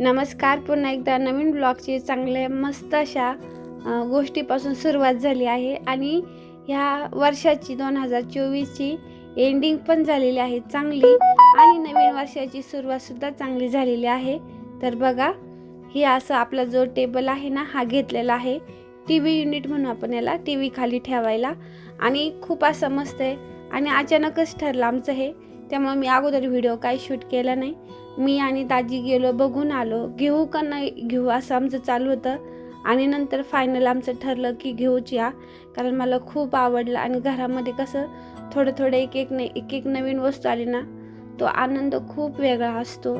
नमस्कार पुन्हा एकदा नवीन ब्लॉगची चांगल्या मस्त अशा गोष्टीपासून सुरुवात झाली आहे. आणि ह्या वर्षाची दोन हजार चोवीसची एंडिंग पण झालेली आहे चांगली. आणि नवीन वर्षाची सुरुवातसुद्धा चांगली झालेली आहे. तर बघा हे असं आपला जो टेबल आहे ना हा घेतलेला आहे. टी व्ही युनिट म्हणू आपण याला टी व्ही खाली ठेवायला. आणि खूप असं मस्त आहे. आणि अचानकच ठरलं आमचं हे. त्यामुळे मी अगोदर व्हिडिओ काही शूट केला नाही. मी आणि दाजी गेलो बघून आलो. घेऊ का नाही घेऊ असं आमचं चालू होतं. आणि नंतर फायनल आमचं ठरलं की घेऊच या. कारण मला खूप आवडलं आणि घरामध्ये कसं थोडं थोडं एक एक न एक एक नवीन वस्तू आली ना तो आनंद खूप वेगळा असतो.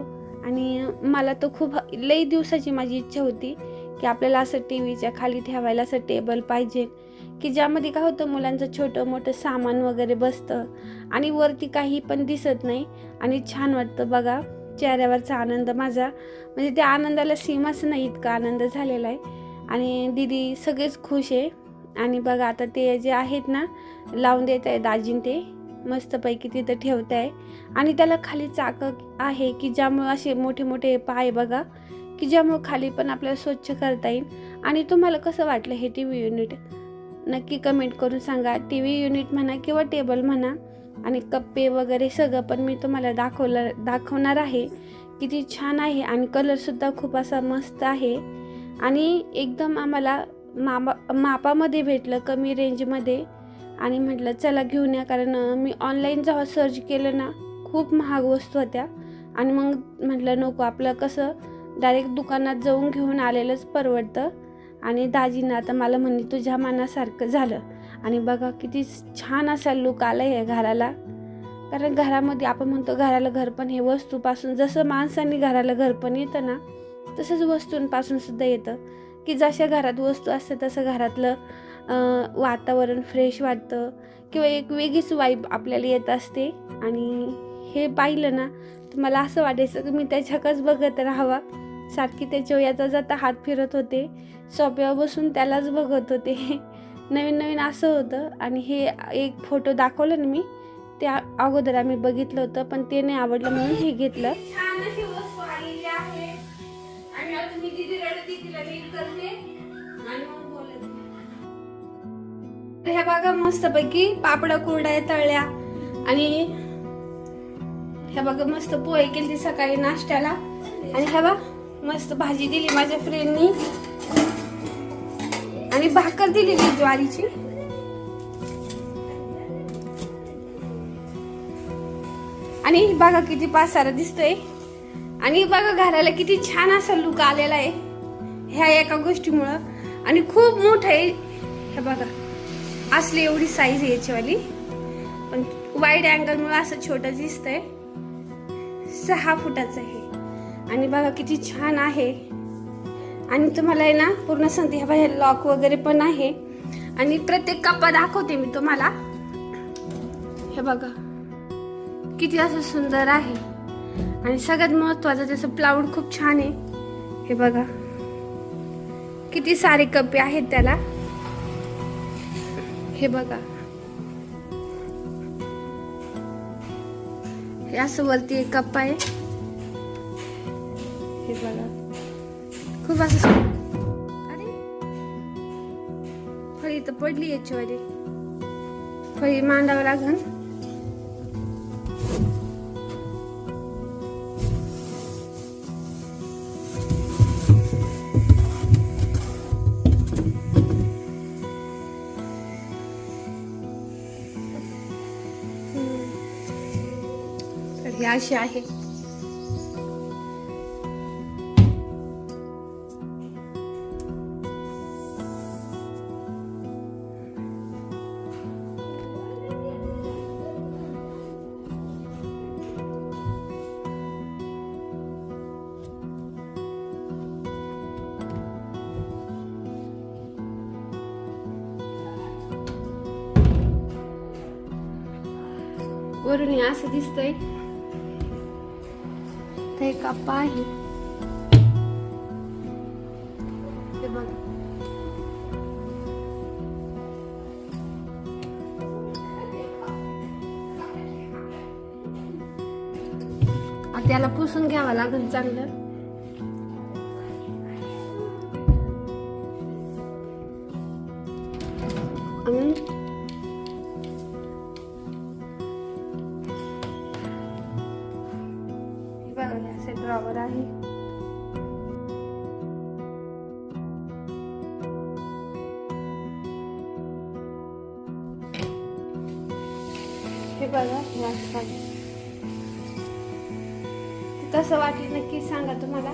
आणि मला तो खूप लई दिवसाची माझी इच्छा होती की आपल्याला असं टी व्हीच्या खाली ठेवायला असं टेबल पाहिजे. की ज्यामध्ये काय होतं मुलांचं छोटं मोठं सामान वगैरे बसतं आणि वरती काही पण दिसत नाही. आणि छान वाटतं बघा चेहऱ्यावरचा आनंद माझा. म्हणजे त्या आनंदाला सीमाच नाही इतका आनंद झालेला आहे. आणि दिदी सगळेच खुश आहे. आणि बघा आता ते जे आहेत ना लावून देत आहे दाजीन ते. मस्तपैकी तिथं ठेवत आहे. आणि त्याला खाली चाकं आहे की ज्यामुळे असे मोठे मोठे पाय बघा की ज्यामुळे खाली पण आपल्याला स्वच्छ करता येईल. आणि तुम्हाला कसं वाटलं हे टी व्ही युनिट? नक्की कमेंट करून सांगा. टी व्ही युनिट म्हणा किंवा टेबल म्हणा आणि कप्पे वगैरे सगळं पण मी तुम्हाला दाखवलं दाखवणार आहे. किती छान आहे आणि कलरसुद्धा खूप असा मस्त आहे. आणि एकदम आम्हाला मामा मापामध्ये भेटलं कमी रेंजमध्ये आणि म्हटलं चला घेऊन या कारण मी ऑनलाईन जेव्हा सर्च केलं ना खूप महाग वस्तू होत्या. आणि मग म्हटलं नको आपलं कसं डायरेक्ट दुकानात जाऊन घेऊन आलेलंच परवडतं. आणि दाजीनं आता मला म्हणली तुझ्या मनासारखं झालं. आणि बघा किती छान असा लुक आला आहे घराला. कारण घरामध्ये आपण म्हणतो घराला घर पण हे वस्तूपासून जसं माणसांनी घराला घर पण येतं ना तसंच वस्तूंपासून सुद्धा येतं. की जशा घरात वस्तू असते तसं घरातलं वातावरण फ्रेश वाटतं किंवा एक वेगळीच वाईब आपल्याला येत असते. आणि हे पाहिलं ना तर मला असं वाटायचं की मी त्याच्याकच बघत राहावा. सारखी त्याच्यावर याचा जाता हात फिरत होते. सोप्यावर बसून त्यालाच बघत होते. नवीन नवीन असं होतं आणि हे एक फोटो दाखवलं ना मी त्या अगोदर आम्ही बघितलं होतं पण ते नाही आवडलं म्हणून हे घेतलं. ह्या बघा मस्तपैकी पापडा कुरड्या तळल्या. आणि ह्या बघा मस्त पोहे केली सकाळी नाश्त्याला. आणि ह्या बघ मस्त भाजी दिली माझ्या फ्रेंडनी आणि भाकर दिलेली ज्वारीची आणि बघा किती पासारा दिसतोय. आणि बघा घराला किती छान असा लुक आलेला आहे. ह्या एका गोष्टीमुळं. आणि खूप मोठं आहे. हे बघा. असली एवढी साईज आहे याचीवाली. पण वाईड अँगलमुळं असं छोटं दिसतंय. सहा फुटाचं आहे. आणि बघा किती छान आहे. आणि तुम्हाला आहे ना पूर्ण संधी ह्या लॉक वगैरे पण आहे. आणि प्रत्येक कप्पा दाखवते मी तुम्हाला. हे बघा. किती असं सुंदर आहे. आणि सगळ्यात महत्वाचं त्याचं प्लाऊड खूप छान आहे. हे बघा. किती सारे कप्पे आहेत त्याला. हे बघा. हे असं वरती एक कप्पा आहे. हे बघा खूप असं अरे फळी तर पडली याच्यावर फळी मांडावं लागन हे असे आहे वरून हे असं दिसतंय. एक कप्पा आहे. बघा. आता त्याला पुसून घ्यावं लागेल चांगलं. बघा हे ड्रॉवर आहे. ते कसं वाटलं नक्की सांगा तुम्हाला.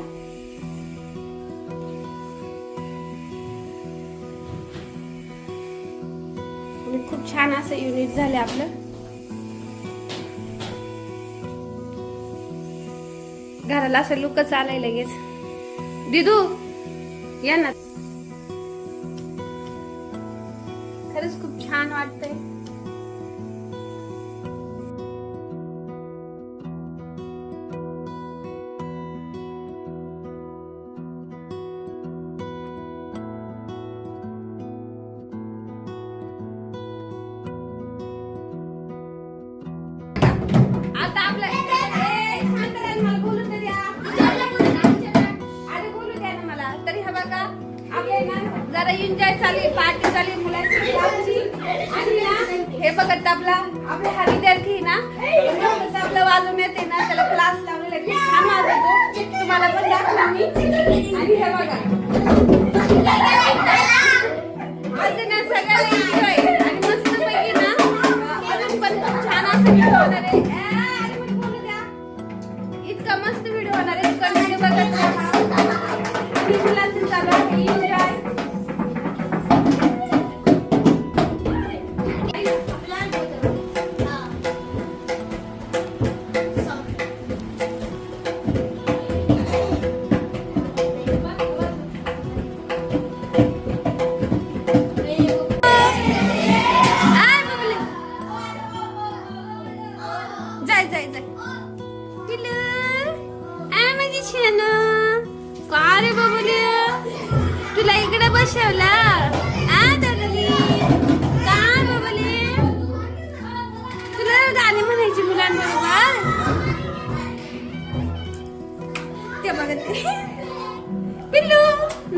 आणि खूप छान असं युनिट झालं आपलं. घराला असं लुकच चालाय लगेच. दिदू या ना. खरंच खूप छान वाटतंय. आता आपलं एन्जॉय चालली पार्टी चालली मुलांची आणि हे बघत आपला आपला हा विद्यार्थी ना तो आपलं वाजवून येते ना त्याला क्लास लावलेला आहे. खूप छान वाजवतो. तुम्हाला पण दाखवा मी. आणि हे बघा. आज ना सगळ्याला enjoy. आणि मस्तपैकी ना अजून पण खूप छान असं होणार आहे.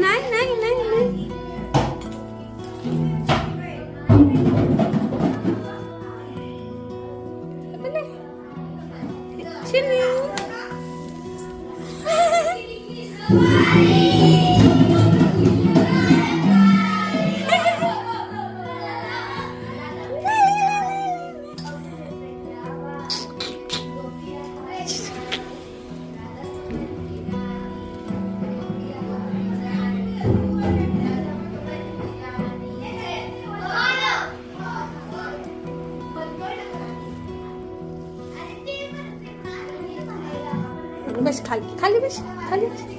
नाही खाली खाली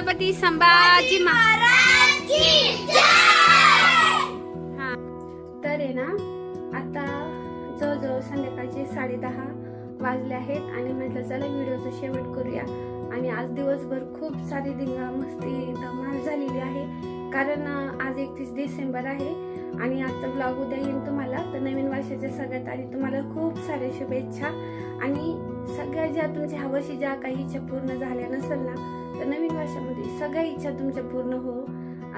छत्रपती संभाजी महाराज हा. तर आहे ना आता जवळजवळ संध्याकाळचे साडेदहा वाजले आहेत आणि म्हटलं चला व्हिडिओचा शेवट करूया. आणि आज दिवसभर खूप सारी धिंगा मस्ती धमाल झालेली आहे. कारण आज एकतीस डिसेंबर आहे आणि आजचा ब्लॉग उद्या येईल तुम्हाला. तर नवीन वर्षाच्या सगळ्यात आधी तुम्हाला खूप साऱ्या शुभेच्छा. आणि सगळ्या ज्या तुमच्या वर्षी ज्या काही इच्छा पूर्ण झाल्या नसेल ना तर नवीन वर्षामध्ये सगळ्या इच्छा तुमच्या पूर्ण हो.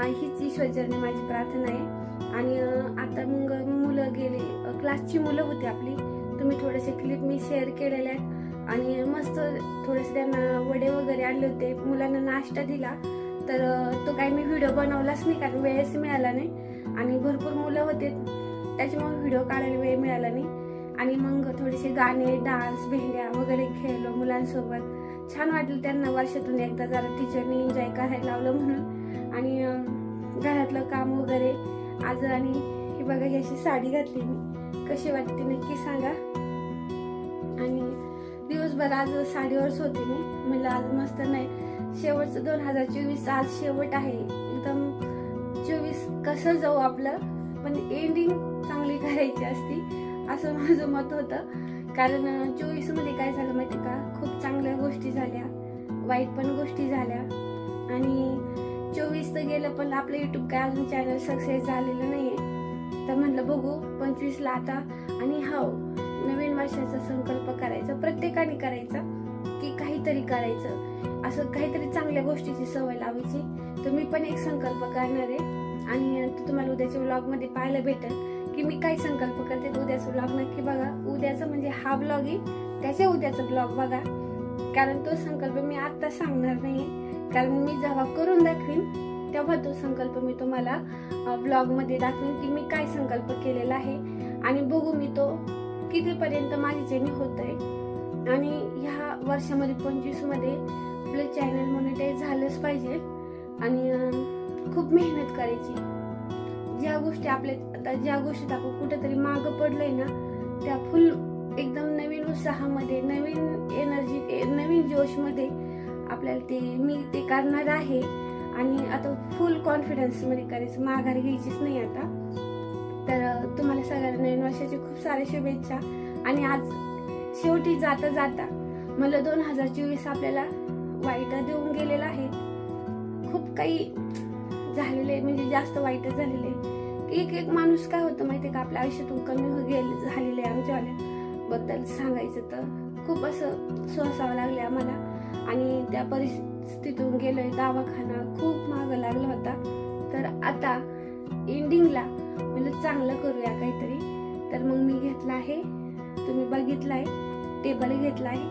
हीच ईश्वरजरने माझी प्रार्थना आहे. आणि आता मग मुलं गेली. क्लासची मुलं होती आपली. तुम्ही थोडेसे क्लिप मी शेअर केलेले आहेत. आणि मस्त थोडेसे त्यांना वडे वगैरे आणले होते. मुलांना नाश्ता दिला. तर तो काही मी व्हिडिओ बनवलाच नाही कारण वेळच मिळाला नाही. आणि भरपूर मुलं होते. त्याच्यामुळे व्हिडिओ काढायला वेळ मिळाला नाही. आणि मग थोडेसे गाणे डान्स भेंड्या वगैरे खेळलो मुलांसोबत. छान वाटलं त्यांना वर्षातून एकदा जरा टीचरनी एन्जॉय करायला लावलं म्हणून. आणि घरातलं काम वगैरे आज आणि ही बघा ही अशी साडी घातली मी. कशी वाटते नक्की सांगा. आणि दिवसभर आज साडीवरच होते मी. म्हणलं आज मस्त नाही. शेवटचं दोन हजार चोवीस आज शेवट आहे. एकदम चोवीस कसं जाऊ आपलं. पण एंडिंग चांगली करायची असती. असं माझं मत होतं. कारण चोवीसमध्ये काय झालं माहिती का? खूप चांगल्या गोष्टी झाल्या. वाईट पण गोष्टी झाल्या. आणि चोवीस तर गेलं पण आपलं युट्यूब काय अजून चॅनल सक्सेस झालेलं नाहीये. तर म्हणलं बघू पंचवीसला आता आणि हो नवीन वर्षाचा संकल्प करायचा प्रत्येकाने करायचा की काहीतरी करायचं. असं काहीतरी चांगल्या गोष्टीची सवय लावायची. तर मी पण एक संकल्प करणार आहे. आणि तुम्हाला उद्याच्या व्लॉगमध्ये पाहायला भेटेल. की मी काय संकल्प करते उद्याचा ब्लॉग नक्की बघा. उद्याचं म्हणजे हा ब्लॉग आहे त्याच्या उद्याचा ब्लॉग बघा. कारण तो संकल्प मी आत्ता सांगणार नाही कारण मी जेव्हा करून दाखवीन तेव्हा तो संकल्प मी तुम्हाला ब्लॉगमध्ये दाखवीन की मी काय संकल्प केलेला आहे. आणि बघू मी तो कितीपर्यंत माझ्याच्याने होत आहे. आणि ह्या वर्षामध्ये पंचवीसमध्ये आपलं चॅनल मॉनिटाईज झालंच पाहिजे. आणि खूप मेहनत करायची. ज्या गोष्टी आपल्या आता ज्या गोष्टीत आपण कुठेतरी मागं पडलंय ना त्या फुल एकदम नवीन उत्साहामध्ये नवीन एनर्जी नवीन जोशमध्ये आपल्याला ते मी ते करणार आहे. आणि आता फुल कॉन्फिडन्समध्ये करायचं माघार घ्यायचीच नाही आता. तर तुम्हाला सगळ्यांना नवीन वर्षाची खूप साऱ्या शुभेच्छा. आणि आज शेवटी जाता जाता मला दोन हजार चोवीस आपल्याला वाईट देऊन गेलेला आहे. खूप काही झालेले म्हणजे जास्त वाईटच झालेले आहे. एक एक माणूस काय होतं माहिती आहे का? आपल्या आयुष्यातून कमी हो गेले झालेलं आहे आमच्यावाल्या बद्दल सांगायचं तर खूप असं सोसावं लागले आम्हाला. आणि त्या परिस्थितीतून गेलोय दवाखाना खूप महाग लागला होता. तर आता एंडिंगला म्हणजे चांगलं करूया काहीतरी. तर मग मी घेतला आहे. तुम्ही बघितलं आहे टेबल घेतला आहे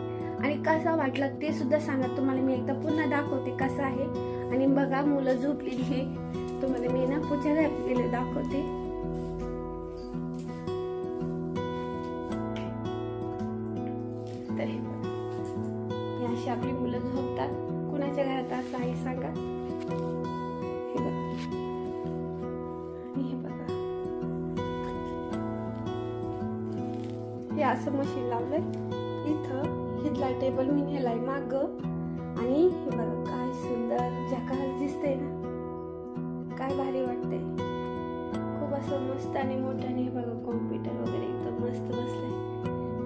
आणि कसा वाटला ते सुद्धा सांगा. तुम्हाला मी एकदा पुन्हा दाखवते कसं आहे. आणि बघा मुलं झोपलेली आहे. तुम्हाला मी ना पुढच्या घरात दाखवते तर हे अशी आपली मुलं झोपतात कुणाच्या घरात असं आहे सांगा हे बघा आणि हे बघा हे असं मशीन लावलंय इथं हिथला टेबल मी नेलाय माग आणि हे बघा काय सुंदर झकास मस्त आणि मोठ्याने बघा कॉम्प्युटर वगैरे एकदम मस्त बसलाय.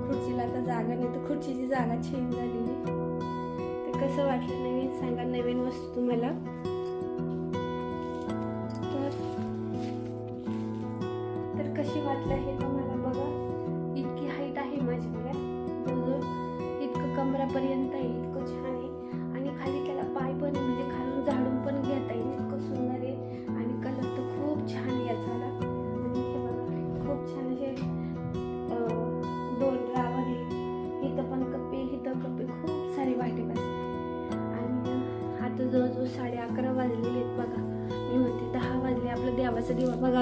खुर्चीला आता जागा नाही तर खुर्चीची जागा चेंज झालेली. तर कसं वाटलं नवीन सांगा नवीन वस्तू तुम्हाला.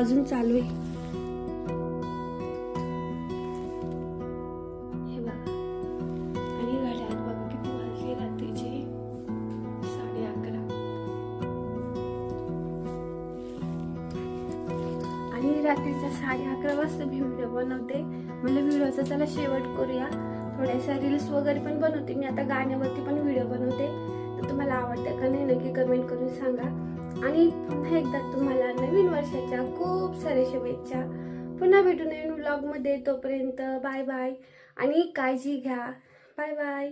अजून चालू आहे. हे बघा. आणि घड्याळ बघा किती वाजले रात्रीचे. साडे अकरा. आणि रात्रीच्या साडे अकरा वाजता मी व्हिडिओ बनवते. म्हणजे व्हिडिओचा चला शेवट करूया. थोड्याशा रील्स वगैरे पण बनवते. मी आता गाण्यावरती पण व्हिडिओ बनवते. तर तुम्हाला आवडतं का नाही नक्की कमेंट करून सांगा. आणि पुन्हा एकदा तुम्हाला नवीन वर्षाच्या खूप साऱ्या शुभेच्छा. पुन्हा भेटू नवीन ब्लॉगमध्ये तोपर्यंत बाय बाय आणि काळजी घ्या. Bye bye.